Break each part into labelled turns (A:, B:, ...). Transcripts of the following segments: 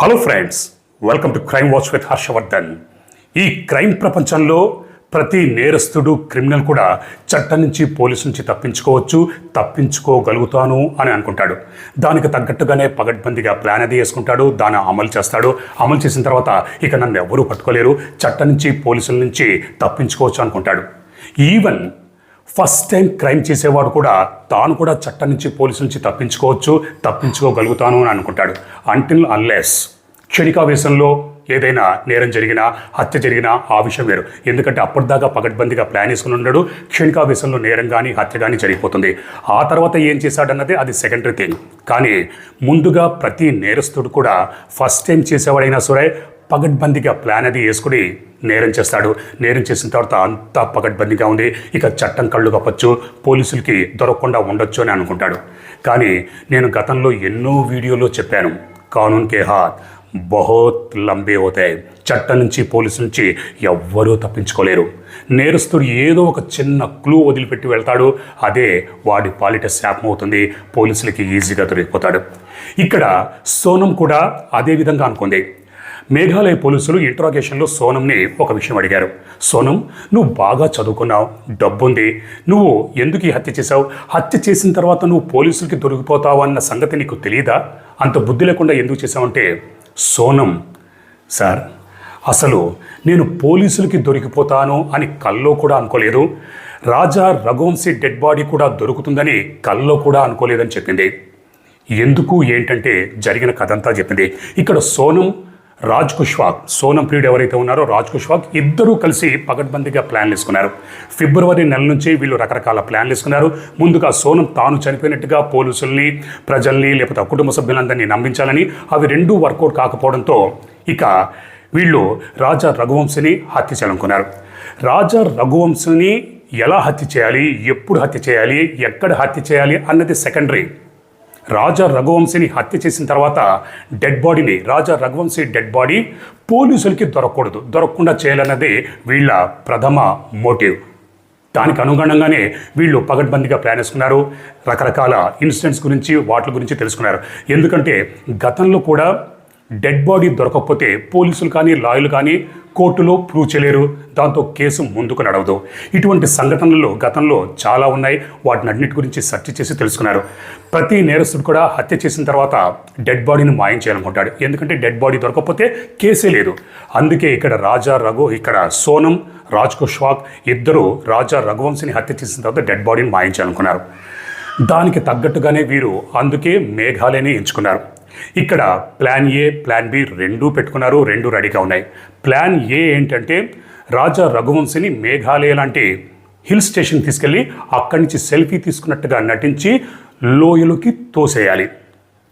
A: Hello friends welcome to crime watch with Harshavardhan ఈ crime ప్రపంచంలో ప్రతి నేరస్తుడు క్రిమినల్ కూడా చట్టం నుంచి పోలీసు నుంచి తప్పించుకోవచ్చు తప్పించుకోగలుగుతాను అని అనుకుంటాడు. దానికి తగ్గట్టుగానే పగడ్బందీగా ప్లాన్ అది వేసుకుంటాడు దాన్ని అమలు చేస్తాడు. అమలు చేసిన తర్వాత ఇక నన్ను ఎవరూ పట్టుకోలేరు చట్టం నుంచి పోలీసుల నుంచి తప్పించుకోవచ్చు అనుకుంటాడు. ఈవెన్ ఫస్ట్ టైం క్రైమ్ చేసేవాడు కూడా తాను కూడా చట్టం నుంచి పోలీసు నుంచి తప్పించుకోవచ్చు తప్పించుకోగలుగుతాను అని అనుకుంటాడు. అంటిల్ అన్లెస్ క్షణికావేశంలో ఏదైనా నేరం జరిగినా హత్య జరిగినా ఆ విషయం వేరు. ఎందుకంటే అప్పటిదాకా పగడ్బందీగా ప్లాన్ వేసుకుని ఉన్నాడు. క్షణికావేశంలో నేరం కానీ హత్య కానీ జరిగిపోతుంది. ఆ తర్వాత ఏం చేశాడన్నది అది సెకండరీ థింగ్ కానీ ముందుగా ప్రతి నేరస్తుడు కూడా ఫస్ట్ టైం చేసేవాడైనా సరే పగడ్బందీగా ప్లాన్ అది వేసుకుని నేరం చేస్తాడు. నేరం చేసిన తర్వాత అంతా పగడ్బందీగా ఉంది. ఇక చట్టం కళ్ళు కప్పచ్చు పోలీసులకి దొరకకుండా ఉండొచ్చు అని అనుకుంటాడు. కానీ నేను గతంలో ఎన్నో వీడియోలో చెప్పాను. కానూన్ కే హాత్ బహుత్ లంబే అవుతాయి చట్టం నుంచి పోలీసు నుంచి ఎవ్వరూ తప్పించుకోలేరు. నేరస్తుడు ఏదో ఒక చిన్న క్లూ వదిలిపెట్టి వెళ్తాడు. అదే వాడి పాలిట శాపం అవుతుంది. పోలీసులకి ఈజీగా దొరికిపోతాడు. ఇక్కడ సోనం కూడా అదే విధంగా అనుకుంది. మేఘాలయ పోలీసులు ఇంట్రాగేషన్లో సోనంని ఒక విషయం అడిగారు. సోనం నువ్వు బాగా చదువుకున్నావు డబ్బుంది. నువ్వు ఎందుకు ఈ హత్య చేశావు? హత్య చేసిన తర్వాత నువ్వు పోలీసులకి దొరికిపోతావు అన్న సంగతి నీకు తెలియదా అంత బుద్ధి లేకుండా ఎందుకు చేశావంటే సోనం సార్ అసలు నేను పోలీసులకి దొరికిపోతాను అని కల్లో కూడా అనుకోలేదు. రాజా రఘువంశీ డెడ్ బాడీ కూడా దొరుకుతుందని కల్లో కూడా అనుకోలేదని చెప్పింది. ఎందుకు ఏంటంటే జరిగిన కథ అంతా చెప్పింది. ఇక్కడ సోనం రాజ్ కుష్వాక్ సోనం ప్రియుడు ఎవరైతే ఉన్నారో రాజ్ కుష్వాక్ ఇద్దరూ కలిసి పగడ్బందీగా ప్లాన్లు వేసుకున్నారు. ఫిబ్రవరి నెల నుంచి వీళ్ళు రకరకాల ప్లాన్లు వేసుకున్నారు. ముందుగా సోనం తాను చనిపోయినట్టుగా పోలీసుల్ని ప్రజల్ని లేకపోతే కుటుంబ సభ్యులందరినీ నమ్మించాలని అవి రెండూ వర్కౌట్ కాకపోవడంతో ఇక వీళ్ళు రాజా రఘువంశిని హత్య చేయాలనుకున్నారు. రాజా రఘువంశిని ఎలా హత్య చేయాలి ఎప్పుడు హత్య చేయాలి ఎక్కడ హత్య చేయాలి అన్నది సెకండరీ. రాజా రఘువంశిని హత్య చేసిన తర్వాత డెడ్ బాడీని రాజా రఘువంశీ డెడ్ బాడీ పోలీసులకి దొరకకూడదు. దొరకకుండా చేయాలన్నది వీళ్ళ ప్రథమ మోటివ్. దానికి అనుగుణంగానే వీళ్ళు పగడ్బందీగా ప్లాన్ వేసుకున్నారు రకరకాల ఇన్సిడెంట్స్ గురించి వాటి గురించి తెలుసుకున్నారు. ఎందుకంటే గతంలో కూడా డెడ్ బాడీ దొరకకపోతే పోలీసులు కానీ లాయర్లు కానీ కోర్టులో ప్రూవ్ చేయలేరు. దాంతో కేసు ముందుకు నడవదు. ఇటువంటి సంఘటనలు గతంలో చాలా ఉన్నాయి. వాటిని అన్నిటి గురించి సెర్చ్ చేసి తెలుసుకున్నారు. ప్రతి నేరస్తుడు కూడా హత్య చేసిన తర్వాత డెడ్ బాడీని మాయం చేయాలనుకుంటాడు. ఎందుకంటే డెడ్ బాడీ దొరకకపోతే కేసే లేదు. అందుకే ఇక్కడ రాజా రఘు ఇక్కడ సోనం రాజ్ కుష్వాక్ ఇద్దరు రాజా రఘువంశిని హత్య చేసిన తర్వాత డెడ్ బాడీని మాయం చేయాలనుకున్నారు. దానికి తగ్గట్టుగానే వీరు అందుకే మేఘాలయని ఎంచుకున్నారు. ఇక్కడ ప్లాన్ ఏ ప్లాన్ బి రెండూ పెట్టుకున్నారు రెండు రెడీగా ఉన్నాయి. ప్లాన్ ఏ ఏంటంటే రాజా రఘువంశిని మేఘాలయ లాంటి హిల్ స్టేషన్ తీసుకెళ్ళి అక్కడి నుంచి సెల్ఫీ తీసుకున్నట్టుగా నటించి లోయలోకి తోసేయాలి.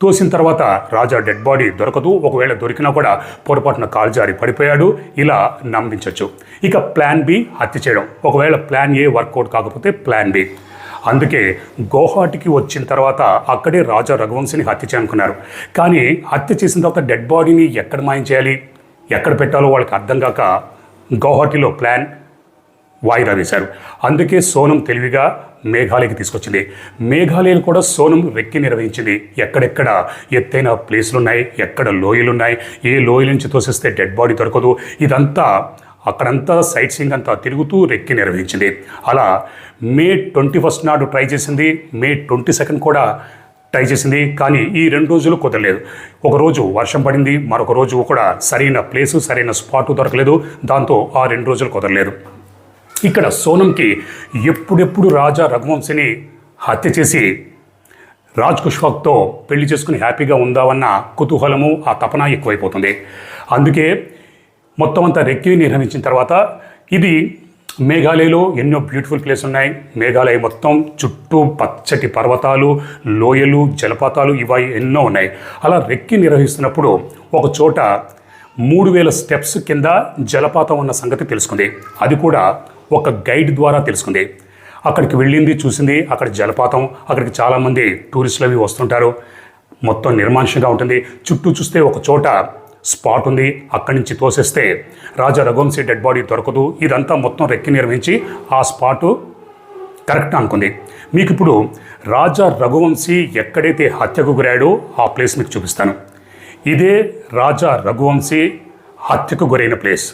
A: తోసిన తర్వాత రాజా డెడ్ బాడీ దొరకదు ఒకవేళ దొరికినా కూడా పొరపాటున కాలు జారి పడిపోయాడు ఇలా నమ్మించవచ్చు ఇక ప్లాన్ బి హత్య చేయడం. ఒకవేళ ప్లాన్ ఏ వర్కౌట్ కాకపోతే ప్లాన్ బి అందుకే గౌహాటికి వచ్చిన తర్వాత అక్కడే రాజా రఘువంశిని హత్య చేయనుకున్నారు కానీ హత్య చేసిన తర్వాత డెడ్ బాడీని ఎక్కడ మాయం చేయాలి? ఎక్కడ పెట్టాలో వాళ్ళకి అర్థం కాక గౌహాటిలో ప్లాన్ వాయిదా వేశారు. అందుకే సోనం తెలివిగా మేఘాలయకి తీసుకొచ్చింది. మేఘాలయలు కూడా సోనం రెక్కి నిర్వహించింది. ఎక్కడెక్కడ ఎత్తైన ప్లేసులు ఉన్నాయి ఎక్కడ లోయలు ఉన్నాయి ఏ లోయల నుంచి తోసిస్తే డెడ్ బాడీ దొరకదు? ఇదంతా అక్కడంతా సైట్ సీయింగ్ అంతా తిరుగుతూ రెక్కి నిర్వహించింది. అలా మే ట్వంటీ ఫస్ట్ నాడు ట్రై చేసింది. మే ట్వంటీ సెకండ్ కూడా ట్రై చేసింది. కానీ ఈ రెండు రోజులు కుదరలేదు. ఒకరోజు వర్షం పడింది. మరొక రోజు కూడా సరైన ప్లేసు సరైన స్పాటు దొరకలేదు. దాంతో ఆ రెండు రోజులు కుదరలేదు. ఇక్కడ సోనంకి ఎప్పుడెప్పుడు రాజా రఘువంశిని హత్య చేసి రాజ్ కుష్వాక్తో పెళ్ళి చేసుకుని హ్యాపీగా ఉందామన్న కుతూహలము ఆ తపన ఎక్కువైపోతుంది. అందుకే మొత్తం అంతా రెక్కి నిర్వహించిన తర్వాత ఇది మేఘాలయలో ఎన్నో బ్యూటిఫుల్ ప్లేస్ ఉన్నాయి. మేఘాలయ మొత్తం చుట్టూ పచ్చటి పర్వతాలు లోయలు జలపాతాలు ఇవి ఎన్నో ఉన్నాయి. అలా రెక్కి నిర్వహిస్తున్నప్పుడు ఒక చోట మూడు వేల స్టెప్స్ కింద జలపాతం ఉన్న సంగతి తెలుసుకుంది. అది కూడా ఒక గైడ్ ద్వారా తెలుసుకుంది. అక్కడికి వెళ్ళింది చూసింది అక్కడ జలపాతం అక్కడికి చాలామంది టూరిస్టులు అవి వస్తుంటారు. మొత్తం నిర్మానుషంగా ఉంటుంది. చుట్టూ చూస్తే ఒక చోట స్పాట్ ఉంది. అక్కడి నుంచి తోసేస్తే రాజా రఘువంశీ డెడ్ బాడీ దొరకదు. ఇదంతా మొత్తం రెక్కి నిర్వహించి ఆ స్పాటు కరెక్ట్ అనుకుంది. మీకు ఇప్పుడు రాజా రఘువంశీ ఎక్కడైతే హత్యకు గురాడో ఆ ప్లేస్ మీకు చూపిస్తాను. ఇదే రాజా రఘువంశీ హత్యకు గురైన ప్లేస్.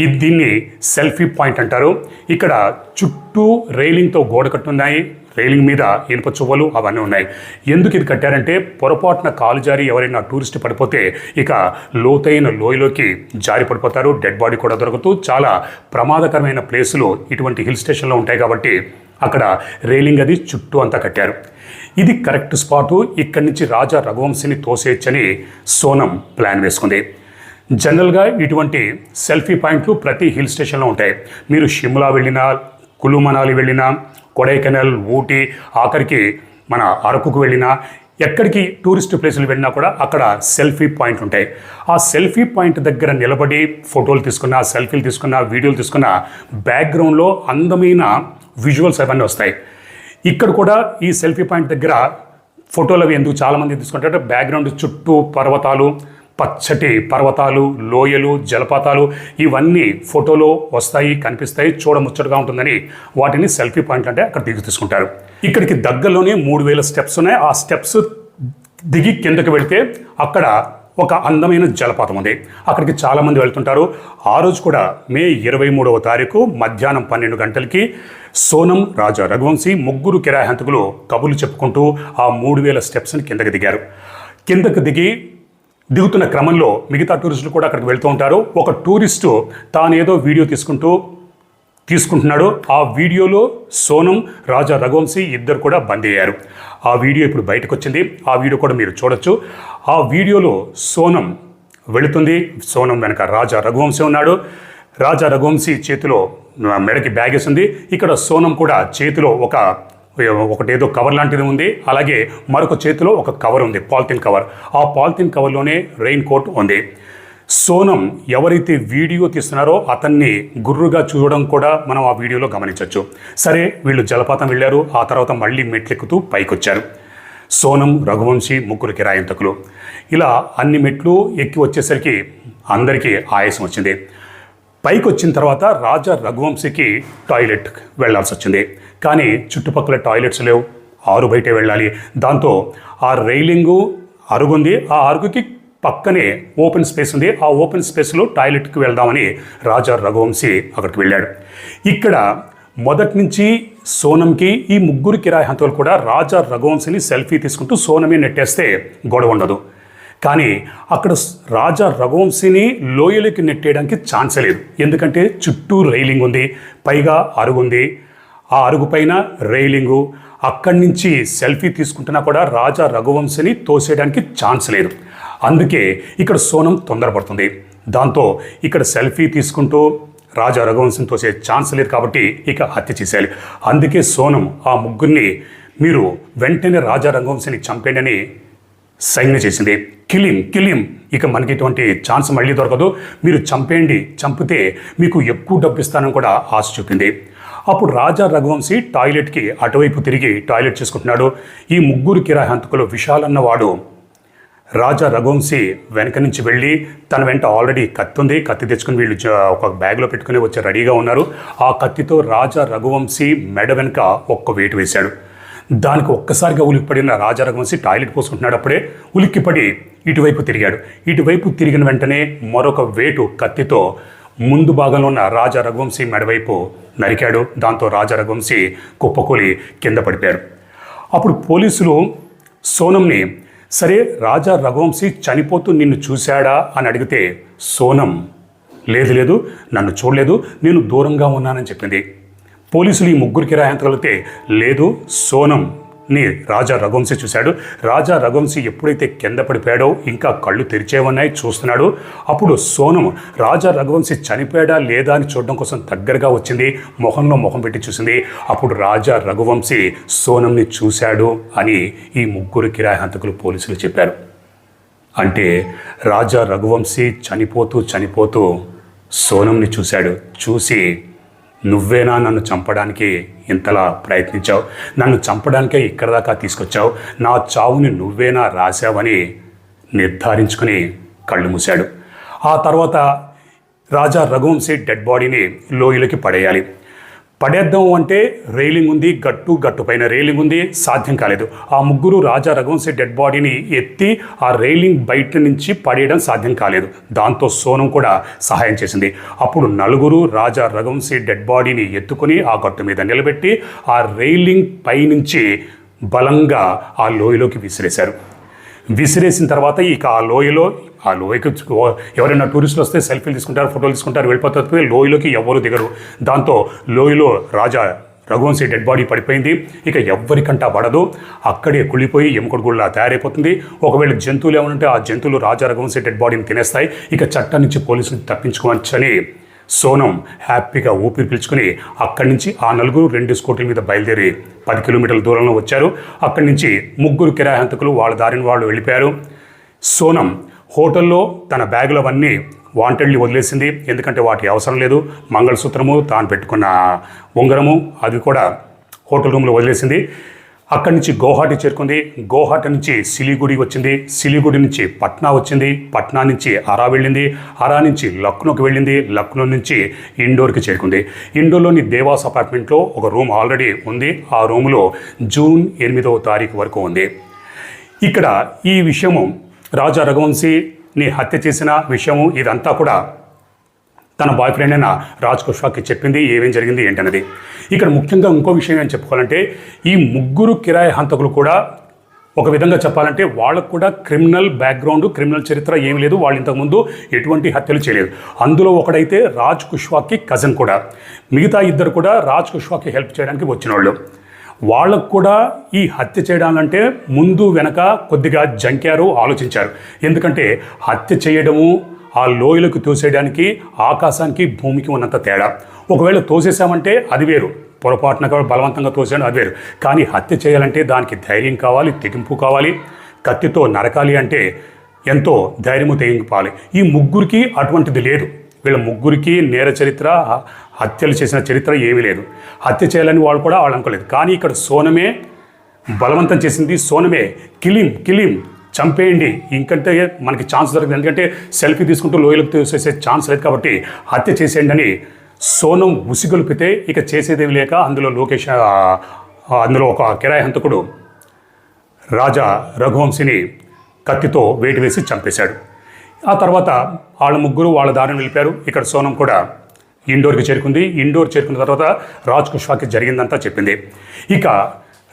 A: ఇది దీన్ని సెల్ఫీ పాయింట్ అంటారు. ఇక్కడ చుట్టూ రైలింగ్తో గోడ కట్టున్నాయి. రైలింగ్ మీద ఇనుప చువ్వలు అవన్నీ ఉన్నాయి. ఎందుకు ఇది కట్టారంటే పొరపాటున కాలు జారి ఎవరైనా టూరిస్ట్ పడిపోతే ఇక లోతైన లోయలోకి జారి పడిపోతారు. డెడ్ బాడీ కూడా దొరుకుతూ చాలా ప్రమాదకరమైన ప్లేసులు ఇటువంటి హిల్ స్టేషన్లో ఉంటాయి కాబట్టి అక్కడ రైలింగ్ అది చుట్టూ అంతా కట్టారు. ఇది కరెక్ట్ స్పాటు. ఇక్కడి నుంచి రాజా రఘువంశిని తోసేయచ్చని సోనం ప్లాన్ వేసుకుంది. జనరల్గా ఇటువంటి సెల్ఫీ పాయింట్లు ప్రతి హిల్ స్టేషన్లో ఉంటాయి. మీరు షిమ్లా వెళ్ళినా కులు మనాలి వెళ్ళినా కొడైకెనాల్ ఊటీ ఆఖరికి మన అరకుకు వెళ్ళినా ఎక్కడికి టూరిస్ట్ ప్లేసులు వెళ్ళినా కూడా అక్కడ సెల్ఫీ పాయింట్ ఉంటాయి. ఆ సెల్ఫీ పాయింట్ దగ్గర నిలబడి ఫోటోలు తీసుకున్న సెల్ఫీలు తీసుకున్న వీడియోలు తీసుకున్న బ్యాక్గ్రౌండ్లో అందమైన విజువల్స్ అవన్నీ వస్తాయి. ఇక్కడ కూడా ఈ సెల్ఫీ పాయింట్ దగ్గర ఫోటోలు అవి ఎందుకు చాలామంది తీసుకుంటారు బ్యాక్గ్రౌండ్ చుట్టూ పర్వతాలు పచ్చటి పర్వతాలు లోయలు జలపాతాలు ఇవన్నీ ఫోటోలో వస్తాయి కనిపిస్తాయి చూడముచ్చటగా ఉంటుందని వాటిని సెల్ఫీ పాయింట్ అంటే అక్కడ దిగి తీసుకుంటారు. ఇక్కడికి దగ్గరలోనే మూడు వేల స్టెప్స్ ఉన్నాయి. ఆ స్టెప్స్ దిగి కిందకి వెళితే అక్కడ ఒక అందమైన జలపాతం ఉంది. అక్కడికి చాలామంది వెళ్తుంటారు. ఆ రోజు కూడా మే ఇరవై మూడవ తారీఖు మధ్యాహ్నం పన్నెండు గంటలకి సోనం రాజా రఘువంశీ ముగ్గురు కిరాయి హంతకులు కబులు చెప్పుకుంటూ ఆ మూడు వేల స్టెప్స్ని కిందకి దిగారు. కిందకి దిగి దిగుతున్న క్రమంలో మిగతా టూరిస్టులు కూడా అక్కడికి వెళ్తూ ఉంటారు. ఒక టూరిస్టు తానేదో వీడియో తీసుకుంటూ తీసుకుంటున్నాడు. ఆ వీడియోలో సోనం రాజా రఘువంశీ ఇద్దరు కూడా బంద్ అయ్యారు. ఆ వీడియో ఇప్పుడు బయటకు వచ్చింది ఆ వీడియో కూడా మీరు చూడొచ్చు. ఆ వీడియోలో సోనం వెళుతుంది. సోనం వెనక రాజా రఘువంశీ ఉన్నాడు. రాజా రఘువంశీ చేతిలో మెడకి బ్యాగ్ వేసింది ఇక్కడ సోనం కూడా చేతిలో ఒక ఒకటేదో కవర్ లాంటిది ఉంది. అలాగే మరొక చేతిలో ఒక కవర్ ఉంది పాలిథిన్ కవర్. ఆ పాలిథిన్ కవర్లోనే రెయిన్ కోట్ ఉంది. సోనం ఎవరైతే వీడియో తీస్తున్నారో అతన్ని గుర్రుగా చూడడం కూడా మనం ఆ వీడియోలో గమనించవచ్చు సరే వీళ్ళు జలపాతం వెళ్ళారు. ఆ తర్వాత మళ్ళీ మెట్లెక్కుతూ పైకొచ్చారు. సోనం రఘువంశీ ముగ్గురు కిరాయింతకులు. ఇలా అన్ని మెట్లు ఎక్కి వచ్చేసరికి అందరికీ ఆయాసం వచ్చింది. పైకి వచ్చిన తర్వాత రాజా రఘువంశీకి టాయిలెట్ వెళ్ళాల్సి వచ్చింది కానీ చుట్టుపక్కల టాయిలెట్స్ లేవు. ఆరు బయటే వెళ్ళాలి. దాంతో ఆ రైలింగు అరుగుంది. ఆ అరుగుకి పక్కనే ఓపెన్ స్పేస్ ఉంది. ఆ ఓపెన్ స్పేస్లో టాయిలెట్కి వెళ్దామని రాజా రఘువంశీ అక్కడికి వెళ్ళాడు. ఇక్కడ మొదటి నుంచి సోనంకి ఈ ముగ్గురు కిరాయి హంతలు కూడా రాజా రఘువంశీని సెల్ఫీ తీసుకుంటూ సోనమే నెట్టేస్తే గొడవ ఉండదు. కానీ అక్కడ రాజా రఘువంశీని లోయలోకి నెట్టేయడానికి ఛాన్సే లేదు. ఎందుకంటే చుట్టూ రైలింగ్ ఉంది. పైగా అరుగుంది ఆ అరుగు పైన రైలింగు అక్కడి నుంచి సెల్ఫీ తీసుకుంటున్నా కూడా రాజా రఘువంశిని తోసేయడానికి ఛాన్స్ లేదు. అందుకే ఇక్కడ సోనం తొందరపడుతుంది. దాంతో ఇక్కడ సెల్ఫీ తీసుకుంటూ రాజా రఘువంశం తోసే ఛాన్స్ లేదు కాబట్టి ఇక హత్య చేసేయాలి. అందుకే సోనం ఆ ముగ్గురిని మీరు వెంటనే రాజా రఘువంశని చంపేయండి అని సైన్య చేసింది. కిలిం కిలిం ఇక మనకి ఇటువంటి ఛాన్స్ మళ్ళీ దొరకదు. మీరు చంపేయండి చంపితే మీకు ఎక్కువ డబ్బు ఇస్తానని కూడా ఆశ చూపింది. అప్పుడు రాజా రఘువంశీ టాయిలెట్కి అటువైపు తిరిగి టాయిలెట్ చేసుకుంటున్నాడు. ఈ ముగ్గురు కిరాయి హంతకులు విశాల్ అన్నవాడు. రాజా రఘువంశీ వెనక నుంచి వెళ్ళి తన వెంట ఆల్రెడీ కత్తి ఉంది. కత్తి తెచ్చుకుని వీళ్ళు ఒక బ్యాగ్లో పెట్టుకుని వచ్చి రెడీగా ఉన్నారు. ఆ కత్తితో రాజా రఘువంశీ మెడ వెనుక ఒక్క వేటు వేశాడు. దానికి ఒక్కసారిగా ఉలిక్కిపడిన రాజా రఘువంశీ టాయిలెట్ పోసుకుంటున్నాడు అప్పుడే ఉలిక్కిపడి ఇటువైపు తిరిగాడు. ఇటువైపు తిరిగిన వెంటనే మరొక వేటు కత్తితో ముందు భాగంలో ఉన్న రాజా రఘువంశీ మెడవైపు నరికాడు. దాంతో రాజా రఘువంశీ కుప్పకూలి కింద పడిపోయాడు అప్పుడు పోలీసులు సోనంని సరే రాజా రఘువంశీ చనిపోతూ నిన్ను చూశాడా అని అడిగితే సోనం లేదు లేదు నన్ను చూడలేదు నేను దూరంగా ఉన్నానని చెప్పింది. పోలీసులు ఈ ముగ్గురికి రాయంతగలిగితే లేదు సోనం ని రాజా రఘువంశీ చూశాడు. రాజా రఘువంశీ ఎప్పుడైతే కింద పడిపోయాడో ఇంకా కళ్ళు తెరిచేవన్నాయి చూస్తున్నాడు. అప్పుడు సోనం రాజా రఘువంశీ చనిపోయాడా లేదా అని చూడడం కోసం దగ్గరగా వచ్చింది. మొహంలో మొహం పెట్టి చూసింది. అప్పుడు రాజా రఘువంశీ సోనంని చూశాడు అని ఈ ముగ్గురు కిరాయి హంతకులు పోలీసులు చెప్పారు. అంటే రాజా రఘువంశీ చనిపోతూ చనిపోతూ సోనంని చూశాడు. చూసి నువ్వేనా నన్ను చంపడానికి ఇంతలా ప్రయత్నించావు? నన్ను చంపడానికే ఇక్కడ దాకా తీసుకొచ్చావు? నా చావుని నువ్వేనా రాశావని నిర్ధారించుకుని కళ్ళు మూశాడు. ఆ తర్వాత రాజా రఘువంశీ డెడ్ బాడీని లోయలోకి పడేయాలి. పడేద్దాం అంటే రైలింగ్ ఉంది గట్టు గట్టు పైన రైలింగ్ ఉంది సాధ్యం కాలేదు. ఆ ముగ్గురు రాజా రఘువంశీ డెడ్ బాడీని ఎత్తి ఆ రైలింగ్ బయట నుంచి పడేయడం సాధ్యం కాలేదు. దాంతో సోనం కూడా సహాయం చేసింది. అప్పుడు నలుగురు రాజా రఘువంశీ డెడ్ బాడీని ఎత్తుకొని ఆ గట్టు మీద నిలబెట్టి ఆ రైలింగ్ పైనుంచి బలంగా ఆ లోయలోకి విసిరేశారు. విసిరేసిన తర్వాత ఇక ఆ లోయలో ఆ లోయకి ఎవరైనా టూరిస్టులు వస్తే సెల్ఫీలు తీసుకుంటారు ఫోటోలు తీసుకుంటారు వెళ్ళిపోతారు లోయలోకి ఎవరు దిగరు. దాంతో లోయలో రాజా రఘువంశీ డెడ్ బాడీ పడిపోయింది. ఇక ఎవ్వరికంటా పడదు. అక్కడే కుళ్ళిపోయి ఎముకడుగుళ్ళ తయారైపోతుంది. ఒకవేళ జంతువులు ఏమంటే ఆ జంతువులు రాజా రఘువంశీ డెడ్ బాడీని తినేస్తాయి. ఇక చట్టం నుంచి పోలీసులు తప్పించుకోవచ్చని సోనం హ్యాపీగా ఊపిరి పీల్చుకుని అక్కడి నుంచి ఆ నలుగురు రెండు స్కూటీల మీద బయలుదేరి పది కిలోమీటర్ల దూరంలో వచ్చారు. అక్కడి నుంచి ముగ్గురు కిరాయి హంతకులు వాళ్ళ దారిని వాళ్ళు వెళ్ళిపోయారు. సోనం హోటల్లో తన బ్యాగులు అవన్నీ వాంటెడ్లీ వదిలేసింది. ఎందుకంటే వాటి అవసరం లేదు. మంగళసూత్రము తాను పెట్టుకున్న ఉంగరము అది కూడా హోటల్ రూమ్లో వదిలేసింది. అక్కడి నుంచి గౌహాటి చేరుకుంది. గౌహాటి నుంచి సిలిగుడి వచ్చింది. సిలిగుడి నుంచి పట్నా వచ్చింది. పట్నా నుంచి అరా వెళ్ళింది. అరా నుంచి లక్నోకి వెళ్ళింది. లక్నో నుంచి ఇండోర్కి చేరుకుంది. ఇండోర్లోని దేవాస్ అపార్ట్మెంట్లో ఒక రూమ్ ఆల్రెడీ ఉంది. ఆ రూమ్లో జూన్ ఎనిమిదవ తారీఖు వరకు ఉంది. ఇక్కడ ఈ విషయము రాజా రఘువంశీని హత్య చేసిన విషయము ఇదంతా కూడా తన బాయ్ ఫ్రెండ్ అయిన రాజ్ కుష్వాకి చెప్పింది ఏమేం జరిగింది ఏంటన్నది. ఇక్కడ ముఖ్యంగా ఇంకో విషయం ఏం చెప్పుకోవాలంటే ఈ ముగ్గురు కిరాయి హంతకులు కూడా ఒక విధంగా చెప్పాలంటే వాళ్ళకు కూడా క్రిమినల్ బ్యాక్గ్రౌండ్ క్రిమినల్ చరిత్ర ఏమి లేదు. వాళ్ళు ఇంతకుముందు ఎటువంటి హత్యలు చేయలేదు. అందులో ఒకడైతే రాజ్ కుష్వాకి కజన్ కూడా. మిగతా ఇద్దరు కూడా రాజ్ కుష్వాకి హెల్ప్ చేయడానికి వచ్చిన వాళ్ళు వాళ్ళకు కూడా ఈ హత్య చేయడాలంటే ముందు వెనక కొద్దిగా జంకారు ఆలోచించారు. ఎందుకంటే హత్య చేయడము ఆ లోయలకు తోసేయడానికి ఆకాశానికి భూమికి ఉన్నంత తేడా. ఒకవేళ తోసేసామంటే అది వేరు. పొరపాటున బలవంతంగా తోసేయడం అది వేరు. కానీ హత్య చేయాలంటే దానికి ధైర్యం కావాలి తెగింపు కావాలి. కత్తితో నరకాలి అంటే ఎంతో ధైర్యము తెగింపాలి ఈ ముగ్గురికి అటువంటిది లేదు. వీళ్ళ ముగ్గురికి నేర చరిత్ర హత్యలు చేసిన చరిత్ర ఏమీ లేదు. హత్య చేయాలని వాళ్ళు కూడా వాళ్ళు అనుకోలేదు. కానీ ఇక్కడ సోనమే బలవంతం చేసింది. సోనమే కిలిం కిలిం చంపేయండి. ఇంకంటే మనకి ఛాన్స్ దొరకదు. ఎందుకంటే సెల్ఫీ తీసుకుంటూ లోయలకు తీసేసే ఛాన్స్ లేదు కాబట్టి హత్య చేసేయండి అని సోనం ఉసిగొలిపితే ఇక చేసేదేమి లేక అందులో లోకేష్ అందులో ఒక కిరాయి హంతకుడు రాజా రఘువంశిని కత్తితో వేటి వేసి చంపేశాడు. ఆ తర్వాత వాళ్ళ ముగ్గురు వాళ్ళ దారిని నిలిపారు. ఇక్కడ సోనం కూడా ఇండోర్కి చేరుకుంది. ఇండోర్ చేరుకున్న తర్వాత రాజ్ కుష్వాకి జరిగిందంతా చెప్పింది. ఇక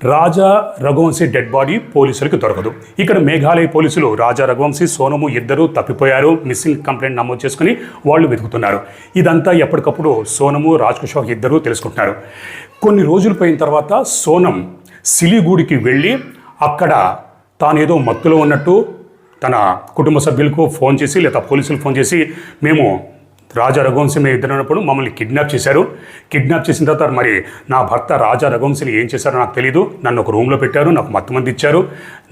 A: రాజా రఘువంశీ డెడ్ బాడీ పోలీసులకు దొరకదు. ఇక్కడ మేఘాలయ పోలీసులు రాజా రఘువంశీ సోనము ఇద్దరు తప్పిపోయారు. మిస్సింగ్ కంప్లైంట్ నమోదు చేసుకుని వాళ్ళు వెతుకుతున్నారు. ఇదంతా ఎప్పటికప్పుడు సోనము రాజ్ కుష్వాక్ ఇద్దరు తెలుసుకుంటున్నారు. కొన్ని రోజులు పోయిన తర్వాత సోనం సిలిగూడికి వెళ్ళి అక్కడ తానేదో మత్తులో ఉన్నట్టు తన కుటుంబ సభ్యులకు ఫోన్ చేసి లేదా పోలీసులకు ఫోన్ చేసి మేము రాజా రఘువంశీ మేము ఇద్దరు ఉన్నప్పుడు మమ్మల్ని కిడ్నాప్ చేశారు. కిడ్నాప్ చేసిన తర్వాత మరి నా భర్త రాజా రఘువంశీని ఏం చేశారో నాకు తెలియదు నన్ను ఒక రూమ్లో పెట్టారు నాకు మత్తు మంది ఇచ్చారు.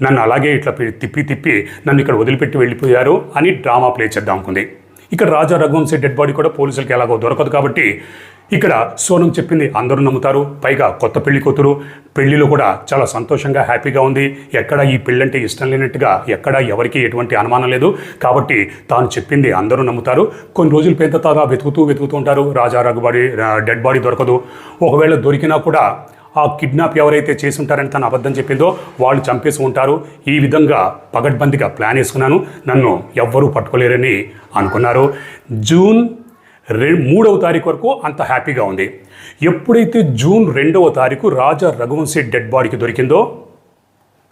A: నన్ను అలాగే ఇట్లా తిప్పి తిప్పి నన్ను ఇక్కడ వదిలిపెట్టి వెళ్ళిపోయారు అని డ్రామా ప్లే చేద్దాం అనుకుంది. ఇక్కడ రాజా రఘువంశీ డెడ్ బాడీ కూడా పోలీసులకి ఎలాగో దొరకదు కాబట్టి ఇక్కడ సోనం చెప్పింది అందరూ నమ్ముతారు. పైగా కొత్త పెళ్ళి కూతురు. పెళ్ళిలో కూడా చాలా సంతోషంగా హ్యాపీగా ఉంది. ఎక్కడ ఈ పెళ్ళంటే ఇష్టం లేనట్టుగా ఎక్కడ ఎవరికి ఎటువంటి అనుమానం లేదు. కాబట్టి తాను చెప్పింది అందరూ నమ్ముతారు. కొన్ని రోజులు పెద్ద తాగా వెతుకుతూ వెతుకుతూ ఉంటారు. రాజా రఘుబాడి డెడ్ బాడీ దొరకదు. ఒకవేళ దొరికినా కూడా ఆ కిడ్నాప్ ఎవరైతే చేసి ఉంటారని తను అబద్ధం చెప్పిందో వాళ్ళు చంపేసి ఉంటారు. ఈ విధంగా పగడ్బందీగా ప్లాన్ వేసుకున్నాను. నన్ను ఎవ్వరూ పట్టుకోలేరని అనుకున్నారు. జూన్ రె మూడవ తారీఖు వరకు అంత హ్యాపీగా ఉంది. ఎప్పుడైతే జూన్ రెండవ తారీఖు రాజా రఘువంశీ డెడ్ బాడీకి దొరికిందో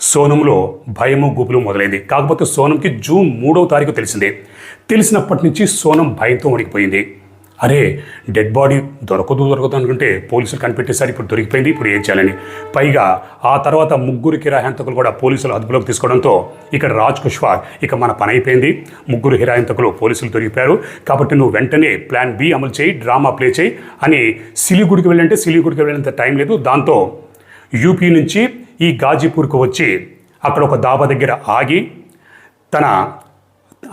A: సోనంలో భయము గుబులు మొదలైంది. కాకపోతే సోనంకి జూన్ మూడవ తారీఖు తెలిసింది. తెలిసినప్పటి నుంచి సోనం భయంతో వణికిపోయింది అరే డెడ్ బాడీ దొరకదు దొరకదు అనుకుంటే పోలీసులు కనిపెట్టేసరి ఇప్పుడు దొరికిపోయింది ఇప్పుడు ఏం చేయాలని. పైగా ఆ తర్వాత ముగ్గురు కిరాయంతకులు కూడా పోలీసులు అదుపులోకి తీసుకోవడంతో ఇక్కడ రాజ్ కుష్వార్ ఇక మన పని అయిపోయింది. ముగ్గురు హిరాయంతకులు పోలీసులు దొరికిపోయారు. కాబట్టి నువ్వు వెంటనే ప్లాన్ బి అమలు చేయి డ్రామా ప్లే చేయి అని సిలిగుడికి వెళ్ళంటే సిలిగుడికి వెళ్ళేంత టైం లేదు. దాంతో యూపీ నుంచి ఈ గాజీపూర్కు వచ్చి అక్కడ ఒక దాబా దగ్గర ఆగి తన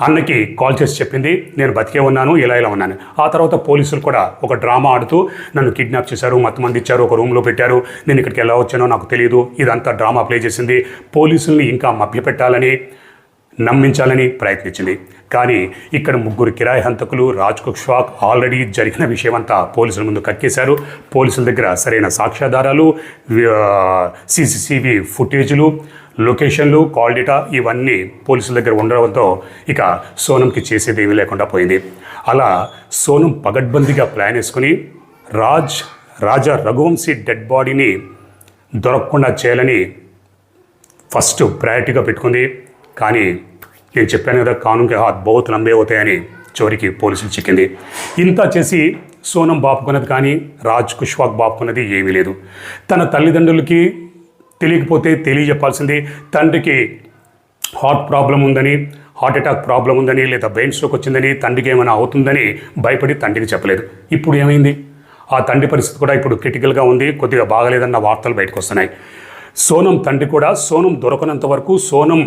A: అన్నకి కాల్ చేసి చెప్పింది నేను బతికే ఉన్నాను ఇలా ఇలా ఉన్నాను. ఆ తర్వాత పోలీసులు కూడా ఒక డ్రామా ఆడుతూ నన్ను కిడ్నాప్ చేశారు మంది ఇచ్చారు ఒక రూమ్లో పెట్టారు. నేను ఇక్కడికి ఎలా వచ్చానో నాకు తెలియదు ఇదంతా డ్రామా ప్లే చేసింది. పోలీసుల్ని ఇంకా మభ్యపెట్టాలని నమ్మించాలని ప్రయత్నించింది. కానీ ఇక్కడ ముగ్గురు కిరాయి హంతకులు రాజ్ కుష్వాక్ ఆల్రెడీ జరిగిన విషయం అంతా పోలీసుల ముందు కక్కేశారు పోలీసుల దగ్గర సరైన సాక్ష్యాధారాలు సీసీసీవీ ఫుటేజీలు లొకేషన్లు కాల్ డేటా ఇవన్నీ పోలీసుల దగ్గర ఉండడంతో ఇక సోనంకి చేసేది ఏమీ లేకుండా పోయింది. అలా సోనం పగడ్బందీగా ప్లాన్ వేసుకుని రాజ్ రాజా రఘువంశీ డెడ్ బాడీని దొరకకుండా చేయాలని ఫస్ట్ ప్రయారిటీగా పెట్టుకుంది. కానీ నేను చెప్పాను కదా కానూన్కి హాత్ బౌత్ లంబే అవుతాయని చివరికి పోలీసులు చిక్కింది. ఇంత చేసి సోనం బాపుకున్నది కానీ రాజ్ కుష్వాక్ బాపుకున్నది ఏమీ లేదు. తన తల్లిదండ్రులకి తెలియకపోతే తెలియజెప్పాల్సింది. తండ్రికి హార్ట్ ప్రాబ్లం ఉందని హార్ట్ అటాక్ ప్రాబ్లం ఉందని లేదా బ్రెయిన్ స్ట్రోక్ వచ్చిందని తండ్రికి ఏమైనా అవుతుందని భయపడి తండ్రికి చెప్పలేదు. ఇప్పుడు ఏమైంది? ఆ తండ్రి పరిస్థితి కూడా ఇప్పుడు క్రిటికల్గా ఉంది కొద్దిగా బాగలేదన్న వార్తలు బయటకు వస్తున్నాయి. సోనం తండ్రి కూడా సోనం దొరకనంత వరకు సోనం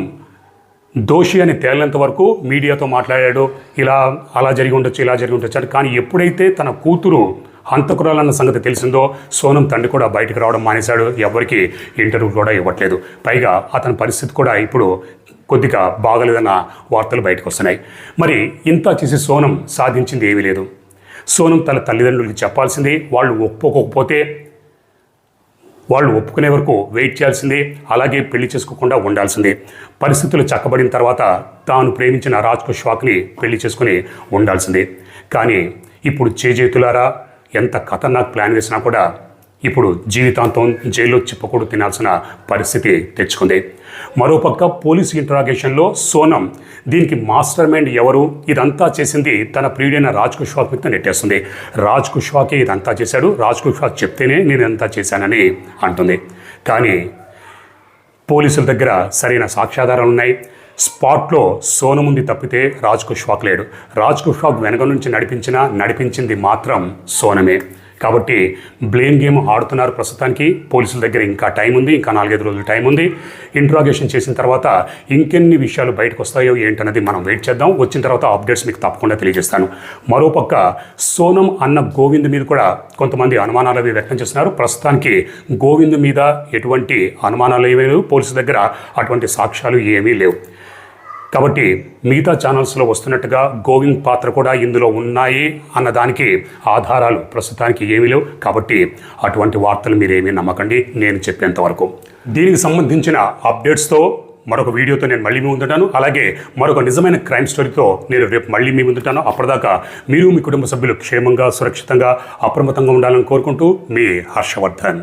A: దోషి అని తేలినంత వరకు మీడియాతో మాట్లాడాడు. ఇలా అలా జరిగి ఉండొచ్చు ఇలా జరిగి ఉండొచ్చు అని. కానీ ఎప్పుడైతే తన కూతురు హంతకురాలన్న సంగతి తెలిసిందో సోనం తండ్రి కూడా బయటకు రావడం మానేశాడు. ఎవరికి ఇంటర్వ్యూ కూడా ఇవ్వట్లేదు. పైగా అతని పరిస్థితి కూడా ఇప్పుడు కొద్దిగా బాగలేదన్న వార్తలు బయటకు వస్తున్నాయి. మరి ఇంత చేసి సోనం సాధించింది ఏమీ లేదు. సోనం తన తల్లిదండ్రులకి చెప్పాల్సింది వాళ్ళు ఒప్పుకోకపోతే వాళ్ళు ఒప్పుకునే వరకు వెయిట్ చేయాల్సిందే అలాగే పెళ్ళి చేసుకోకుండా ఉండాల్సిందే. పరిస్థితులు చక్కబడిన తర్వాత తాను ప్రేమించిన రాజ్ కుష్వాక్ని పెళ్ళి చేసుకుని ఉండాల్సిందే. కానీ ఇప్పుడు చేజేతులారా? ఎంత ఖతర్నాక్ ప్లాన్ వేసినా కూడా ఇప్పుడు జీవితాంతం జైల్లో చిప్పకూడు తినాల్సిన పరిస్థితి తెచ్చుకుంది. మరోపక్క పోలీసు ఇంటరాగేషన్లో సోనం దీనికి మాస్టర్ మైండ్ ఎవరు? ఇదంతా చేసింది తన ప్రియుడైన రాజ్ కుష్వాక్ మీద నెట్టేస్తుంది. రాజ్ కుష్వాకే ఇదంతా చేశాడు. రాజ్ కుష్వాక్ చెప్తేనే నేను ఇదంతా చేశానని అంటుంది. కానీ పోలీసుల దగ్గర సరైన సాక్ష్యాధారాలు ఉన్నాయి స్పాట్లో సోనముంది తప్పితే రాజ్ కుష్వాక్ లేడు. రాజ్ కుష్వాక్ వెనక నుంచి నడిపించిన నడిపించింది మాత్రం సోనమే. కాబట్టి బ్లేమ్ గేమ్ ఆడుతున్నారు ప్రస్తుతానికి. పోలీసుల దగ్గర ఇంకా టైం ఉంది ఇంకా నాలుగైదు రోజులు టైం ఉంది. ఇంట్రాగేషన్ చేసిన తర్వాత ఇంకెన్ని విషయాలు బయటకు వస్తాయో ఏంటన్నది మనం వెయిట్ చేద్దాం. వచ్చిన తర్వాత అప్డేట్స్ మీకు తప్పకుండా తెలియజేస్తాను. మరోపక్క సోనం అన్న గోవింద్ మీద కూడా కొంతమంది అనుమానాలు అవి వ్యక్తం చేస్తున్నారు. ప్రస్తుతానికి గోవింద్ మీద ఎటువంటి అనుమానాలు ఏమీ లేవు. పోలీసుల దగ్గర అటువంటి సాక్ష్యాలు ఏమీ లేవు. కాబట్టి మిగతా ఛానల్స్లో వస్తున్నట్టుగా గోవింద్ పాత్ర కూడా ఇందులో ఉన్నాయి అన్నదానికి ఆధారాలు ప్రస్తుతానికి ఏమీ లేవు. కాబట్టి అటువంటి వార్తలు మీరేమీ నమ్మకండి. నేను చెప్పేంత వరకు దీనికి సంబంధించిన అప్డేట్స్తో మరొక వీడియోతో నేను మళ్ళీ మీ ముందుంటాను. అలాగే మరొక నిజమైన క్రైమ్ స్టోరీతో నేను రేపు మళ్ళీ మీ ముందుంటాను. అప్పటిదాకా మీరు మీ కుటుంబ సభ్యులు క్షేమంగా సురక్షితంగా అప్రమత్తంగా ఉండాలని కోరుకుంటూ మీ హర్షవర్ధన్.